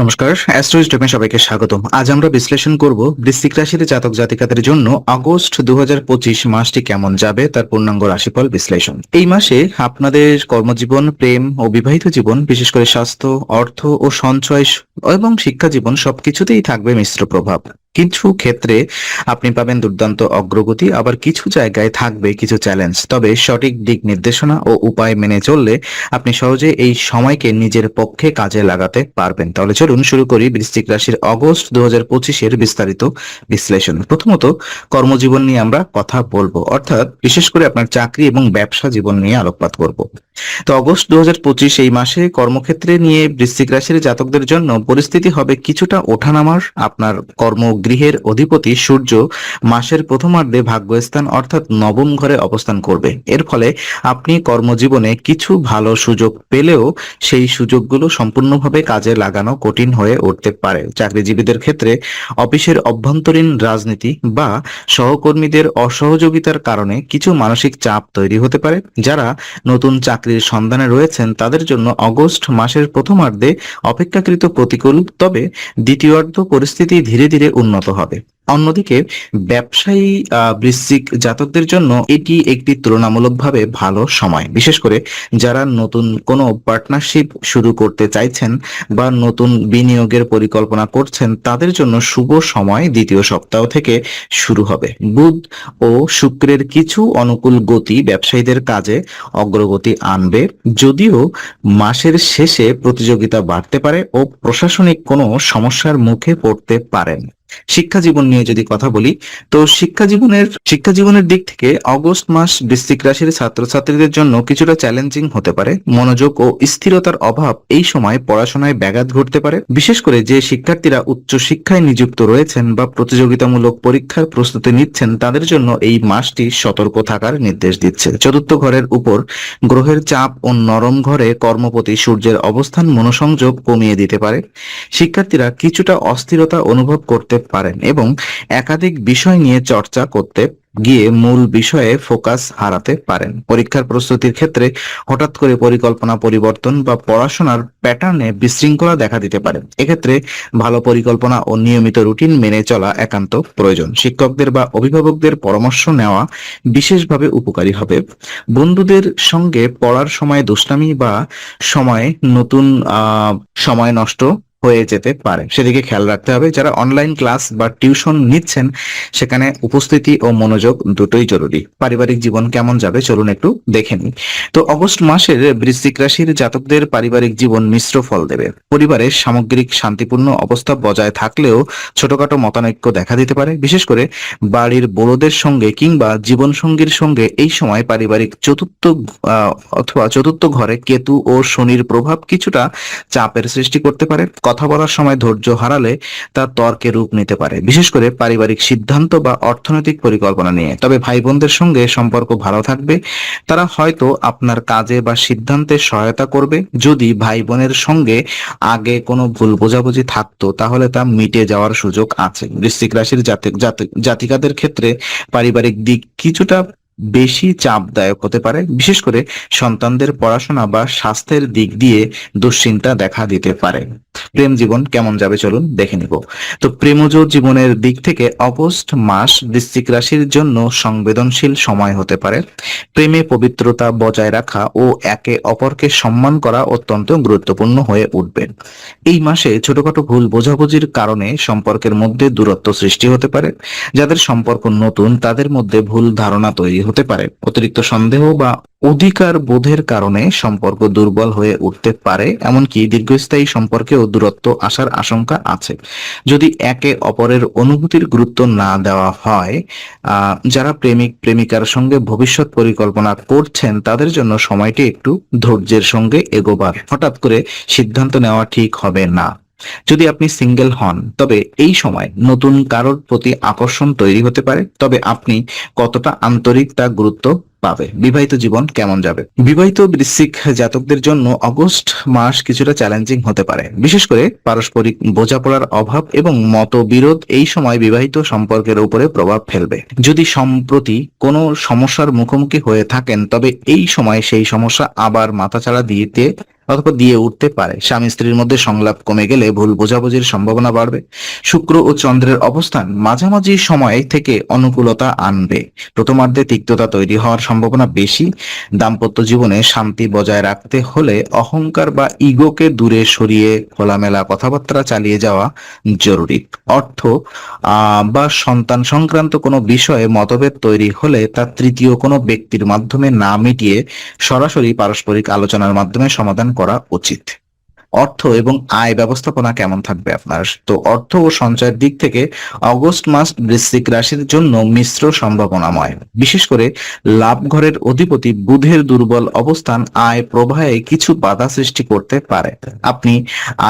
নমস্কার অ্যাস্ট্রোইজ টেপে সবাইকে স্বাগতম। আজ আমরা বিশ্লেষণ করব বৃশ্চিক রাশির জাতক জাতিকাদের জন্য আগস্ট দু হাজার পঁচিশ মাসটি কেমন যাবে, তার পূর্ণাঙ্গ রাশিফল বিশ্লেষণ। এই মাসে আপনাদের কর্মজীবন, প্রেম ও বিবাহিত জীবন, বিশেষ করে স্বাস্থ্য, অর্থ ও সঞ্চয় এবং শিক্ষা জীবন সবকিছুতেই থাকবে মিশ্র প্রভাব। কিছু ক্ষেত্রে আপনি পাবেন দুর্দান্ত অগ্রগতি, আবার কিছু জায়গায় থাকবে কিছু চ্যালেঞ্জ তবে সঠিক দিক নির্দেশনা ও উপায় মেনে চললে আপনি সহজে এই সময়কে নিজের পক্ষে কাজে লাগাতে পারবেন। তাহলে চলুন শুরু করি বৃশ্চিক রাশির অগস্ট দু হাজার পঁচিশের বিস্তারিত বিশ্লেষণ। প্রথমত, কর্মজীবন নিয়ে আমরা কথা বলব। অর্থাৎ বিশেষ করে আপনার চাকরি এবং ব্যবসা জীবন নিয়ে আলোকপাত করব। তো অগস্ট দু হাজার পঁচিশ এই মাসে কর্মক্ষেত্রে নিয়ে বৃশ্চিক রাশির জাতকদের জন্য পরিস্থিতি হবে কিছুটা ওঠানামার। আপনার কর্মগৃহের অধিপতি সূর্য মাসের প্রথমার্ধে ভাগ্যস্থান অর্থাৎ নবম ঘরে অবস্থান করবে। এর ফলে আপনি কর্মজীবনে কিছু ভালো সুযোগ পেলেও সেই সুযোগগুলো সম্পূর্ণভাবে কাজে লাগানো কঠিন হয়ে উঠতে পারে। চাকরিজীবীদের ক্ষেত্রে অফিসের অভ্যন্তরীণ রাজনীতি বা সহকর্মীদের অসহযোগিতার কারণে কিছু মানসিক চাপ তৈরি হতে পারে। যারা নতুন চাকরির সন্ধানে রয়েছেন, তাদের জন্য অগস্ট মাসের প্রথমার্ধে অপেক্ষাকৃত প্রতিকূল। তবে দ্বিতীয়ার্ধ পরিস্থিতি ধীরে ধীরে উন্নত হবে। অন্যদিকে, ব্যবসায়ী বৃশ্চিক জাতকদের জন্য এটি একটি তুলনামূলকভাবে ভালো সময়। বিশেষ করে যারা নতুন কোনো পার্টনারশিপ শুরু করতে চাইছেন বা নতুন বিনিয়োগের পরিকল্পনা করছেন, তাদের জন্য শুভ সময় দ্বিতীয় সপ্তাহ থেকে শুরু হবে। বুধ ও শুক্রের কিছু অনুকূল গতি ব্যবসায়ীদের কাজে অগ্রগতি আনবে। যদিও মাসের শেষে প্রতিযোগিতা বাড়তে পারে ও প্রশাসনিক কোনো সমস্যার মুখে পড়তে পারেন। শিক্ষা জীবন নিয়ে যদি কথা বলি, তো শিক্ষা জীবনের শিক্ষা জীবনের দিক থেকে অগস্ট মাস বৃশ্চিক রাশির ছাত্রছাত্রীদের জন্য কিছুটা চ্যালেঞ্জিং হতে পারে। মনোযোগ ও স্থিরতার অভাব এই সময় পড়াশোনায় ব্যাঘাত ঘটতে পারে। বিশেষ করে যে শিক্ষার্থীরা উচ্চ শিক্ষায় নিযুক্ত রয়েছেন বা প্রতিযোগিতামূলক পরীক্ষার প্রস্তুতি নিচ্ছেন, তাদের জন্য এই মাসটি সতর্ক থাকার নির্দেশ দিচ্ছে। চতুর্থ ঘরের উপর গ্রহের চাপ ও নরম ঘরে কর্মপতি সূর্যের অবস্থান মনোসংযোগ কমিয়ে দিতে পারে। শিক্ষার্থীরা কিছুটা অস্থিরতা অনুভব করতে পারেন এবং একাধিক বিষয় নিয়ে চর্চা করতে গিয়ে মূল বিষয়ে ফোকাস হারাতে পারেন। পরীক্ষার প্রস্তুতির ক্ষেত্রে হঠাৎ করে পরিকল্পনা পরিবর্তন বা পড়াশোনার প্যাটার্নে বিশৃঙ্খলা দেখা দিতে পারে। এক্ষেত্রে ভালো পরিকল্পনা ও নিয়মিত রুটিন মেনে চলা একান্ত প্রয়োজন। শিক্ষকদের বা অভিভাবকদের পরামর্শ নেওয়া বিশেষভাবে উপকারী হবে। বন্ধুদের সঙ্গে পড়ার সময় দুষ্টামি বা সময় নতুন সময় নষ্ট হয়ে যেতে পারে। সেদিকে খেয়াল রাখতে হবে যারা অনলাইন ক্লাস বা টিউশন নিচ্ছেন, সেখানে উপস্থিতি ও মনোযোগ দুটোই জরুরি। পারিবারিক জীবন কেমন যাবে চলুন একটু দেখে নিই। তো অগস্ট মাসের বৃশ্চিক রাশির জাতকদের পারিবারিক জীবন মিশ্র ফল দেবে। পরিবারের সামগ্রিক শান্তিপূর্ণ অবস্থা বজায় থাকলেও ছোটখাটো মতানৈক্য দেখা দিতে পারে। বিশেষ করে বাড়ির বড়দের সঙ্গে কিংবা জীবনসঙ্গীর সঙ্গে এই সময় পারিবারিক চতুর্থ অথবা চতুর্থ ঘরে কেতু ও শনির প্রভাব কিছুটা চাপের সৃষ্টি করতে পারে। কথা বলার সময় ধৈর্য হারালে তা তর্কে রূপ নিতে পারে, বিশেষ করে পারিবারিক সিদ্ধান্ত বা অর্থনৈতিক পরিকল্পনা নিয়ে। তবে ভাই বোনদের সঙ্গে সম্পর্ক ভালো থাকবে, তারা হয়তো আপনার কাজে বা সিদ্ধান্তে সহায়তা করবে। যদি ভাই বোনের সঙ্গে আগে কোনো ভুল বোঝাবুঝি থাকতো, তাহলে তা মিটে যাওয়ার সুযোগ আছে। বৃশ্চিক রাশির জাতক জাতক- জাতিকাদের ক্ষেত্রে পারিবারিক দিক কিছুটা বেশি চাপদায়ক হতে পারে, বিশেষ করে সন্তানদের পড়াশোনা বা স্বাস্থ্যের দিক দিয়ে দুশ্চিন্তা দেখা দিতে পারে। প্রেম জীবন কেমন যাবে চলুন দেখে নিব। তো প্রেমজ জীবনের দিক থেকে অগস্ট মাস বৃশ্চিক রাশির জন্য সংবেদনশীল সময় হতে পারে। প্রেমে পবিত্রতা বজায় রাখা ও একে অপরকে সম্মান করা অত্যন্ত গুরুত্বপূর্ণ হয়ে উঠবে। এই মাসে ছোটখাটো ভুল বোঝাবুঝির কারণে সম্পর্কের মধ্যে দূরত্ব সৃষ্টি হতে পারে। যাদের সম্পর্ক নতুন, তাদের মধ্যে ভুল ধারণা তৈরি হতে পারে। অতিরিক্ত সন্দেহ বা অধিকার বোধের কারণে সম্পর্ক দুর্বল হয়ে উঠতে পারে, এমনকি দীর্ঘস্থায়ী সম্পর্কেও দূরত্ব আসার আশঙ্কা আছে। যদি একে অপরের অনুভূতির গুরুত্ব না দেওয়া হয় যারা প্রেমিক, প্রেমিকার সঙ্গে ভবিষ্যৎ পরিকল্পনা করছেন, তাদের জন্য সময়টি একটু ধৈর্যের সঙ্গে এগোবার। হঠাৎ করে সিদ্ধান্ত নেওয়া ঠিক হবে না। যদি আপনি সিঙ্গেল হন, তবে এই সময় নতুন কারোর প্রতি আকর্ষণ তৈরি হতে পারে, তবে আপনি কতটা আন্তরিক তা গুরুত্ব পাবে? বিবাহিত জীবন কেমন যাবে? বিবাহিত বৃশ্চিক জাতকদের জন্য অগস্ট মাস কিছুটা চ্যালেঞ্জিং হতে পারে। বিশেষ করে পারস্পরিক বোঝাপড়ার অভাব এবং মতবিরোধ এই সময় বিবাহিত সম্পর্কের উপরে প্রভাব ফেলবে। যদি সম্প্রতি কোনো সমস্যার মুখোমুখি হয়ে থাকেন, তবে এই সময় সেই সমস্যা আবার মাথাচাড়া দিতে অথবা দিয়ে উঠতে পারে। স্বামী স্ত্রীর মধ্যে সংলাপ কমে গেলে ভুল বোঝাবুঝির সম্ভাবনা বাড়বে। শুক্র ও চন্দ্রের অবস্থান মাঝামাঝি সময় থেকে অনুকূলতা আনবে। প্রথমার্ধে তিক্ততা তৈরি হওয়ার সম্ভাবনা বেশি। দাম্পত্য জীবনে শান্তি বজায় রাখতে হলে অহংকার বা ইগোকে দূরে সরিয়ে খোলামেলা কথাবার্তা চালিয়ে যাওয়া জরুরি। অর্থ বা সন্তান সংক্রান্ত কোনো বিষয়ে মতভেদ তৈরি হলে তা তৃতীয় কোনো ব্যক্তির মাধ্যমে না মিটিয়ে সরাসরি পারস্পরিক আলোচনার মাধ্যমে সমাধান করা উচিত। অর্থ এবং আয় ব্যবস্থাপনা কেমন থাকবে আপনার? তো অর্থ ও সঞ্চয়ের দিক থেকে অগস্ট মাস বৃশ্চিক রাশির জন্য মিশ্র সম্ভাবনাময়। বিশেষ করে লাভ ঘরের অধিপতি বুধের দুর্বল অবস্থান আয় প্রবাহে কিছু বাধা সৃষ্টি করতে পারে। আপনি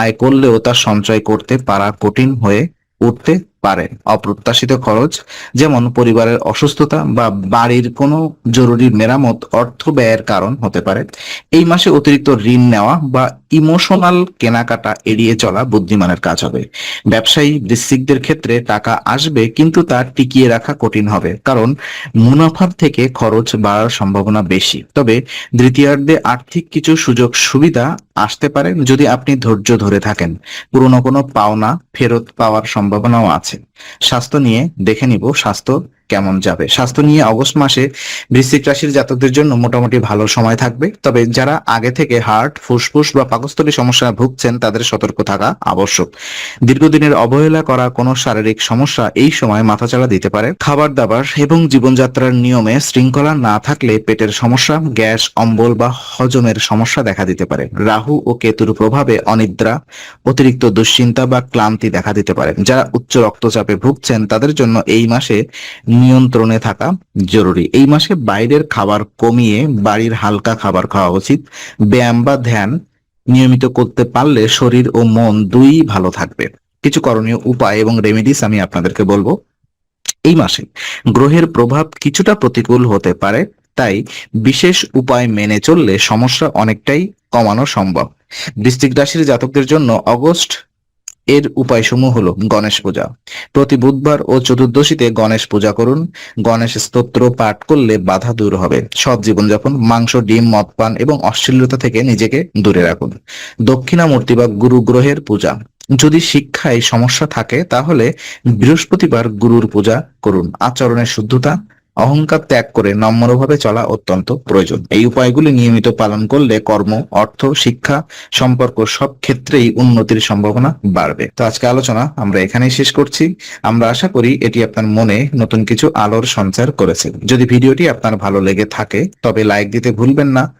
আয় করলেও তা সঞ্চয় করতে পারা কঠিন হয়ে উঠতে পারে। অপ্রত্যাশিত খরচ, যেমন পরিবারের অসুস্থতা বা বাড়ির কোনো জরুরি মেরামত, অর্থ ব্যয়ের কারণ হতে পারে। এই মাসে অতিরিক্ত ঋণ নেওয়া বা ইমোশনাল কেনাকাটা এড়িয়ে চলা বুদ্ধিমানের কাজ হবে। ব্যবসায়ী বৃশ্চিকদের ক্ষেত্রে টাকা আসবে, কিন্তু তা টিকিয়ে রাখা কঠিন হবে, কারণ মুনাফার থেকে খরচ বাড়ার সম্ভাবনা বেশি। তবে দ্বিতীয়ার্ধে আর্থিক কিছু সুযোগ সুবিধা আসতে পারে যদি আপনি ধৈর্য ধরে থাকেন। পুরনো কোনো পাওনা ফেরত পাওয়ার সম্ভাবনাও আছে। স্বাস্থ্য নিয়ে দেখে নিব স্বাস্থ্য কেমন যাবে? স্বাস্থ্য নিয়ে অগস্ট মাসে বৃশ্চিক রাশির জাতকদের জন্য মোটামুটি ভালো সময় থাকবে। তবে যারা আগে থেকে হার্ট, ফুসফুস বা পাকস্থলী সমস্যায় ভুগছেন, তাদের সতর্ক থাকা আবশ্যক। দীর্ঘদিনের অবহেলা করা কোনো শারীরিক সমস্যা এই সময় মাথাচাড়া দিতে পারে। খাবার দাবার এবং জীবনযাত্রার নিয়মে শৃঙ্খলা না থাকলে পেটের সমস্যা, গ্যাস, অম্বল বা হজমের সমস্যা দেখা দিতে পারে। রাহু ও কেতুর প্রভাবে অনিদ্রা, অতিরিক্ত দুশ্চিন্তা বা ক্লান্তি দেখা দিতে পারে। যারা উচ্চ রক্তচাপে ভুগছেন, তাদের জন্য এই মাসে নিয়ন্ত্রণে থাকা জরুরি। এই মাসে বাইরের খাবার কমিয়ে বাড়ির হালকা খাবার খাওয়া উচিত। ব্যায়াম বা ধ্যান নিয়মিত করতে পারলে শরীর ও মন দুই ভালো থাকবে। কিছু করণীয় উপায় এবং রেমেডিস আমি আপনাদেরকে বলব। এই মাসে গ্রহের প্রভাব কিছুটা প্রতিকূল হতে পারে, তাই বিশেষ উপায় মেনে চললে সমস্যা অনেকটাই কমানো সম্ভব। বৃশ্চিক রাশির জাতকদের জন্য অগস্ট এর উপায়সমূহ হলো গণেশ পূজা। প্রতি বুধবার ও চতুর্দশীতে গণেশ পূজা করুন। গণেশ স্তোত্র পাঠ করলে বাধা দূর হবে। সৎ জীবনযাপন, মাংস, ডিম, মদ, পান এবং অশ্লীলতা থেকে নিজেকে দূরে রাখুন। দক্ষিণামূর্তি বা গুরু গ্রহের পূজা। যদি শিক্ষায় সমস্যা থাকে তাহলে বৃহস্পতিবার গুরুর পূজা করুন। আচরণের শুদ্ধতা অহংকার ত্যাগ করে নম্রভাবে চলা অত্যন্ত প্রয়োজন। এই উপায়গুলি নিয়মিত পালন করলে কর্ম, অর্থ, শিক্ষা, সম্পর্ক সব ক্ষেত্রেই উন্নতির সম্ভাবনা বাড়বে। তো আজকে আলোচনা আমরা এখানেই শেষ করছি। আমরা আশা করি এটি আপনার মনে নতুন কিছু আলোর সঞ্চার করেছে। যদি ভিডিওটি আপনার ভালো লেগে থাকে, তবে লাইক দিতে ভুলবেন না।